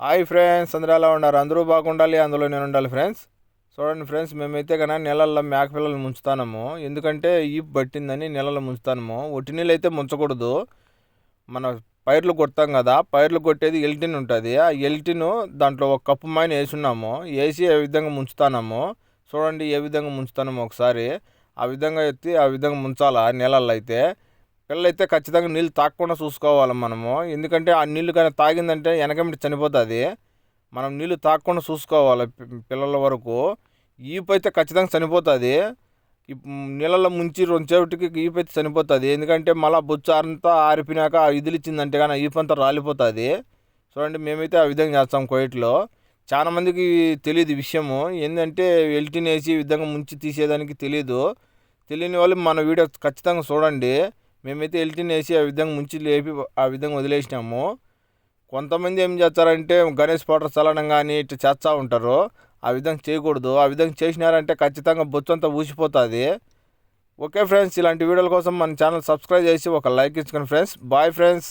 Hi friends అందరూ ఎలా ఉన్నారు? అందరూ బాగుండాలి అందులో నేను ఉండాలి ఫ్రెండ్స్. చూడండి ఫ్రెండ్స్ మేమైతే కన్నా నెలల్లో మేక పిల్లలు ముంచుతాము ఎందుకంటే ఈ పట్టిందని నెలల్లో ముంచుతాము ఒట్టి నీళ్ళు అయితే ముంచకూడదు. మన పైర్లు కొడతాం కదా పైర్లు కొట్టేది ఎల్టిన్ ఉంటుంది. ఆ ఎల్టిన్ దాంట్లో ఒక కప్పు మైన వేసున్నాము. వేసి ఏ విధంగా ముంచుతాము చూడండి ఏ విధంగా ముంచుతాము ఒకసారి. ఆ విధంగా ఎత్తి ఆ విధంగా ముంచాలా నెలల్లో అయితే. పిల్లలైతే ఖచ్చితంగా నీళ్ళు తాగకుండా చూసుకోవాలి మనము. ఎందుకంటే ఆ నీళ్ళు కానీ తాగిందంటే వెనకమిటి చనిపోతుంది. మనం నీళ్ళు తాగకుండా చూసుకోవాలి పిల్లల వరకు. ఈపు అయితే ఖచ్చితంగా చనిపోతుంది. నీళ్ళలో ముంచి రెండుసేపటికి ఈపు అయితే చనిపోతుంది. ఎందుకంటే మళ్ళీ బొచ్చు అంతా ఆరిపోయినాక ఇదిలిచ్చిందంటే కానీ ఈపు అంతా రాలిపోతుంది. చూడండి మేమైతే ఆ విధంగా చేస్తాం కోయిట్లో. చాలామందికి తెలియదు విషయము. ఏంటంటే ఎల్టీని వేసి ఈ విధంగా ముంచి తీసేదానికి తెలియదు తెలియని వాళ్ళు మన వీడియో ఖచ్చితంగా చూడండి. మేమైతే ఎల్టీని వేసి ఆ విధంగా ముంచి లేపి ఆ విధంగా వదిలేసినాము. కొంతమంది ఏం చేస్తారంటే గణేష్ పౌడర్ చల్లడం కానీ ఇట్లా చేస్తూ ఉంటారు. ఆ విధంగా చేయకూడదు. ఆ విధంగా చేసినారంటే ఖచ్చితంగా బొచ్చు అంతా ఊసిపోతుంది. ఓకే ఫ్రెండ్స్ ఇలాంటి వీడియోల కోసం మన ఛానల్ సబ్స్క్రైబ్ చేసి ఒక లైక్ ఇచ్చుకోండి ఫ్రెండ్స్. Bye friends.